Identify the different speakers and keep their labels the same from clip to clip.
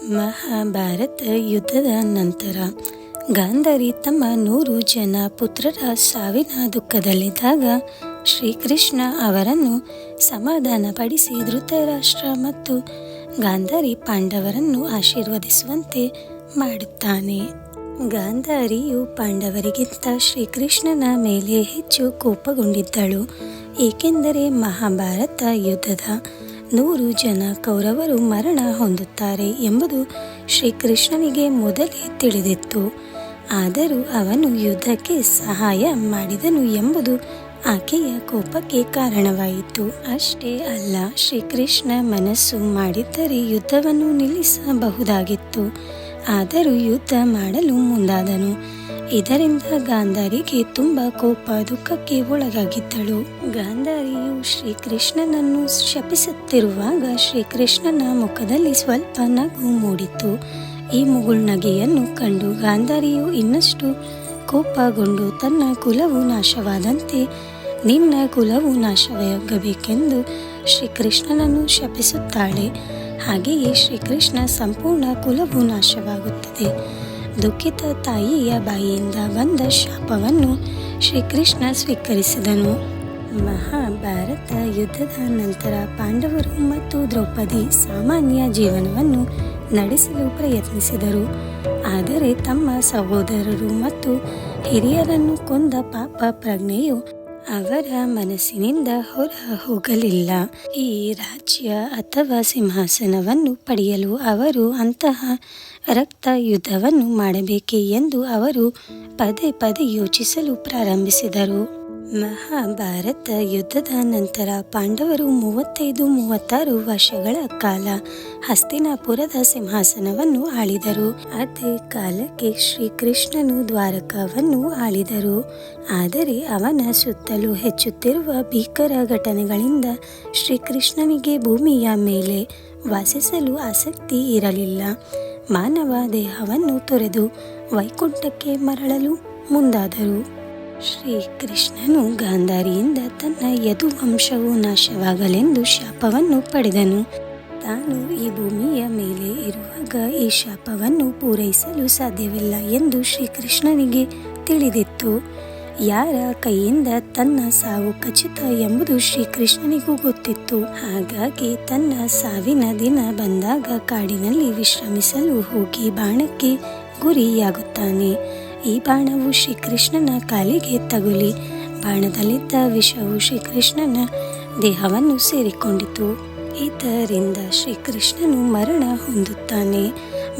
Speaker 1: ಮಹಾಭಾರತ ಯುದ್ಧದ ನಂತರ ಗಾಂಧಾರಿ ತಮ್ಮ ನೂರು ಜನ ಪುತ್ರರ ಸಾವಿನ ದುಃಖದಲ್ಲಿದ್ದಾಗ ಶ್ರೀಕೃಷ್ಣ ಅವರನ್ನು ಸಮಾಧಾನಪಡಿಸಿ ಧೃತರಾಷ್ಟ್ರ ಮತ್ತು ಗಾಂಧಾರಿ ಪಾಂಡವರನ್ನು ಆಶೀರ್ವದಿಸುವಂತೆ ಮಾಡುತ್ತಾನೆ. ಗಾಂಧಾರಿಯು ಪಾಂಡವರಿಗಿಂತ ಶ್ರೀಕೃಷ್ಣನ ಮೇಲೆ ಹೆಚ್ಚು ಕೋಪಗೊಂಡಿದ್ದಳು, ಏಕೆಂದರೆ ಮಹಾಭಾರತ ಯುದ್ಧದ ನೂರು ಜನ ಕೌರವರು ಮರಣ ಹೊಂದುತ್ತಾರೆ ಎಂಬುದು ಶ್ರೀಕೃಷ್ಣನಿಗೆ ಮೊದಲೇ ತಿಳಿದಿತ್ತು. ಆದರೂ ಅವನು ಯುದ್ಧಕ್ಕೆ ಸಹಾಯ ಮಾಡಿದನು ಎಂಬುದು ಆಕೆಯ ಕೋಪಕ್ಕೆ ಕಾರಣವಾಯಿತು. ಅಷ್ಟೇ ಅಲ್ಲ, ಶ್ರೀಕೃಷ್ಣ ಮನಸ್ಸು ಮಾಡಿದ್ದರೆ ಯುದ್ಧವನ್ನು ನಿಲ್ಲಿಸಬಹುದಾಗಿತ್ತು. ಆದರೂ ಯುದ್ಧ ಮಾಡಲು ಮುಂದಾದನು. ಇದರಿಂದ ಗಾಂಧಾರಿಗೆ ತುಂಬ ಕೋಪ, ದುಃಖಕ್ಕೆ ಒಳಗಾಗಿದ್ದಳು. ಗಾಂಧಾರಿಯು ಶ್ರೀಕೃಷ್ಣನನ್ನು ಶಪಿಸುತ್ತಿರುವಾಗ ಶ್ರೀಕೃಷ್ಣನ ಮುಖದಲ್ಲಿ ಸ್ವಲ್ಪ ನಗು ಮೂಡಿತು ಈ ಮುಗುಳ್ನಗೆಯನ್ನು ಕಂಡು ಗಾಂಧಾರಿಯು ಇನ್ನಷ್ಟು ಕೋಪಗೊಂಡು, ತನ್ನ ಕುಲವು ನಾಶವಾದಂತೆ ನಿನ್ನ ಕುಲವು ನಾಶವಾಗಬೇಕೆಂದು ಶ್ರೀಕೃಷ್ಣನನ್ನು ಶಪಿಸುತ್ತಾಳೆ. ಹಾಗೆಯೇ ಶ್ರೀಕೃಷ್ಣ ಸಂಪೂರ್ಣ ಕುಲವು ನಾಶವಾಗುತ್ತದೆ. ದುಃಖಿತ ತಾಯಿಯ ಬಾಯಿಯಿಂದ ಬಂದ ಶಾಪವನ್ನು ಶ್ರೀಕೃಷ್ಣ ಸ್ವೀಕರಿಸಿದನು. ಮಹಾಭಾರತ ಯುದ್ಧದ ನಂತರ ಪಾಂಡವರು ಮತ್ತು ದ್ರೌಪದಿ ಸಾಮಾನ್ಯ ಜೀವನವನ್ನು ನಡೆಸಲು ಪ್ರಯತ್ನಿಸಿದರು. ಆದರೆ ತಮ್ಮ ಸಹೋದರರು ಮತ್ತು ಹಿರಿಯರನ್ನು ಕೊಂದ ಪಾಪ ಪ್ರಜ್ಞೆಯು ಅವರ ಮನಸ್ಸಿನಿಂದ ಹೊರ ಹೋಗಲಿಲ್ಲ. ಈ ರಾಜ್ಯ ಅಥವಾ ಸಿಂಹಾಸನವನ್ನು ಪಡೆಯಲು ಅವರು ಅಂತಹ ರಕ್ತ ಯುದ್ಧವನ್ನು ಮಾಡಬೇಕೆ ಎಂದು ಅವರು ಪದೇ ಪದೇ ಯೋಚಿಸಲು ಪ್ರಾರಂಭಿಸಿದರು. ಮಹಾಭಾರತ ಯುದ್ಧದ ನಂತರ ಪಾಂಡವರು ಮೂವತ್ತೈದು, ಮೂವತ್ತಾರು ವರ್ಷಗಳ ಕಾಲ ಹಸ್ತಿನಾಪುರದ ಸಿಂಹಾಸನವನ್ನು ಆಳಿದರು. ಅದೇ ಕಾಲಕ್ಕೆ ಶ್ರೀಕೃಷ್ಣನು ದ್ವಾರಕವನ್ನು ಆಳಿದರು. ಆದರೆ ಅವನ ಸುತ್ತಲೂ ಹೆಚ್ಚುತ್ತಿರುವ ಭೀಕರ ಘಟನೆಗಳಿಂದ ಶ್ರೀಕೃಷ್ಣನಿಗೆ ಭೂಮಿಯ ಮೇಲೆ ವಾಸಿಸಲು ಆಸಕ್ತಿ ಇರಲಿಲ್ಲ. ಮಾನವ ದೇಹವನ್ನು ತೊರೆದು ವೈಕುಂಠಕ್ಕೆ ಮರಳಲು ಮುಂದಾದರು. ಶ್ರೀಕೃಷ್ಣನು ಗಾಂಧಾರಿಯಿಂದ ತನ್ನ ಯದುವಂಶವು ನಾಶವಾಗಲೆಂದು ಶಾಪವನ್ನು ಪಡೆದನು. ತಾನು ಈ ಭೂಮಿಯ ಮೇಲೆ ಇರುವಾಗ ಈ ಶಾಪವನ್ನು ಪೂರೈಸಲು ಸಾಧ್ಯವಿಲ್ಲ ಎಂದು ಶ್ರೀಕೃಷ್ಣನಿಗೆ ತಿಳಿದಿತ್ತು. ಯಾರ ಕೈಯಿಂದ ತನ್ನ ಸಾವು ಖಚಿತ ಎಂಬುದು ಶ್ರೀಕೃಷ್ಣನಿಗೂ ಗೊತ್ತಿತ್ತು. ಹಾಗಾಗಿ ತನ್ನ ಸಾವಿನ ದಿನ ಬಂದಾಗ ಕಾಡಿನಲ್ಲಿ ವಿಶ್ರಮಿಸಲು ಹೋಗಿ ಬಾಣಕ್ಕೆ ಗುರಿಯಾಗುತ್ತಾನೆ. ಈ ಬಾಣವು ಶ್ರೀಕೃಷ್ಣನ ಕಾಲಿಗೆ ತಗುಲಿ. ಬಾಣದಲ್ಲಿದ್ದ ವಿಷವು ಶ್ರೀಕೃಷ್ಣನ ದೇಹವನ್ನು ಸೇರಿಕೊಂಡಿತು. ಇದರಿಂದ ಶ್ರೀಕೃಷ್ಣನು ಮರಣ ಹೊಂದುತ್ತಾನೆ.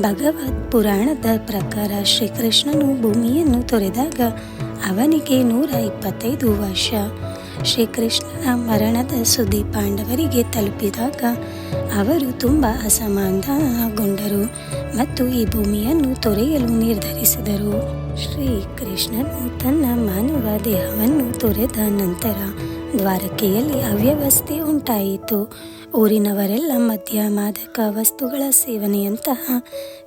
Speaker 1: ಭಗವದ್ ಪುರಾಣದ ಪ್ರಕಾರ ಶ್ರೀಕೃಷ್ಣನು ಭೂಮಿಯನ್ನು ತೊರೆದಾಗ ಅವನಿಗೆ ನೂರ ಇಪ್ಪತ್ತೈದು ವರ್ಷ. ಶ್ರೀಕೃಷ್ಣನ ಮರಣದ ಸುದ್ದಿ ಪಾಂಡವರಿಗೆ ತಲುಪಿದಾಗ ಅವರು ತುಂಬ ಅಸಮಾಧಾನಗೊಂಡರು ಮತ್ತು ಈ ಭೂಮಿಯನ್ನು ತೊರೆಯಲು ನಿರ್ಧರಿಸಿದರು. ಶ್ರೀಕೃಷ್ಣನು ತನ್ನ ಮಾನವ ದೇಹವನ್ನು ತೊರೆದ ನಂತರ ದ್ವಾರಕೆಯಲ್ಲಿ ಅವ್ಯವಸ್ಥೆ ಉಂಟಾಯಿತು. ಊರಿನವರೆಲ್ಲ ಮದ್ಯ ಮಾದಕ ವಸ್ತುಗಳ ಸೇವನೆಯಂತಹ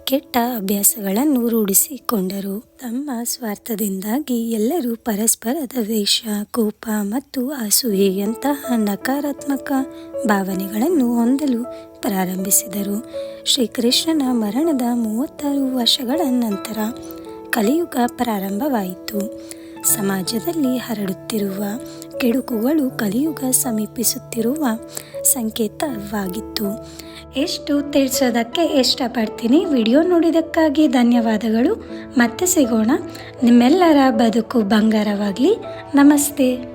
Speaker 1: ಕೆಟ್ಟ ಅಭ್ಯಾಸಗಳನ್ನು ರೂಢಿಸಿಕೊಂಡರು. ತಮ್ಮ ಸ್ವಾರ್ಥದಿಂದಾಗಿ ಎಲ್ಲರೂ ಪರಸ್ಪರ ದ್ವೇಷ, ಕೋಪ ಮತ್ತು ಅಸೂಯೆಯಂತಹ ನಕಾರಾತ್ಮಕ ಭಾವನೆಗಳನ್ನು ಹೊಂದಲು ಪ್ರಾರಂಭಿಸಿದರು. ಶ್ರೀಕೃಷ್ಣನ ಮರಣದ ಮೂವತ್ತಾರು ವರ್ಷಗಳ ನಂತರ ಕಲಿಯುಗ ಪ್ರಾರಂಭವಾಯಿತು. ಸಮಾಜದಲ್ಲಿ ಹರಡುತ್ತಿರುವ ಕೆಡುಕುಗಳು ಕಲಿಯುಗ ಸಮೀಪಿಸುತ್ತಿರುವ ಸಂಕೇತವಾಗಿತ್ತು. ಎಷ್ಟು ತಿಳಿಸೋದಕ್ಕೆ ಇಷ್ಟಪಡ್ತೀನಿ ವಿಡಿಯೋ ನೋಡಿದ್ದಕ್ಕಾಗಿ ಧನ್ಯವಾದಗಳು. ಮತ್ತೆ ಸಿಗೋಣ. ನಿಮ್ಮೆಲ್ಲರ ಬದುಕು ಬಂಗಾರವಾಗಲಿ. ನಮಸ್ತೆ.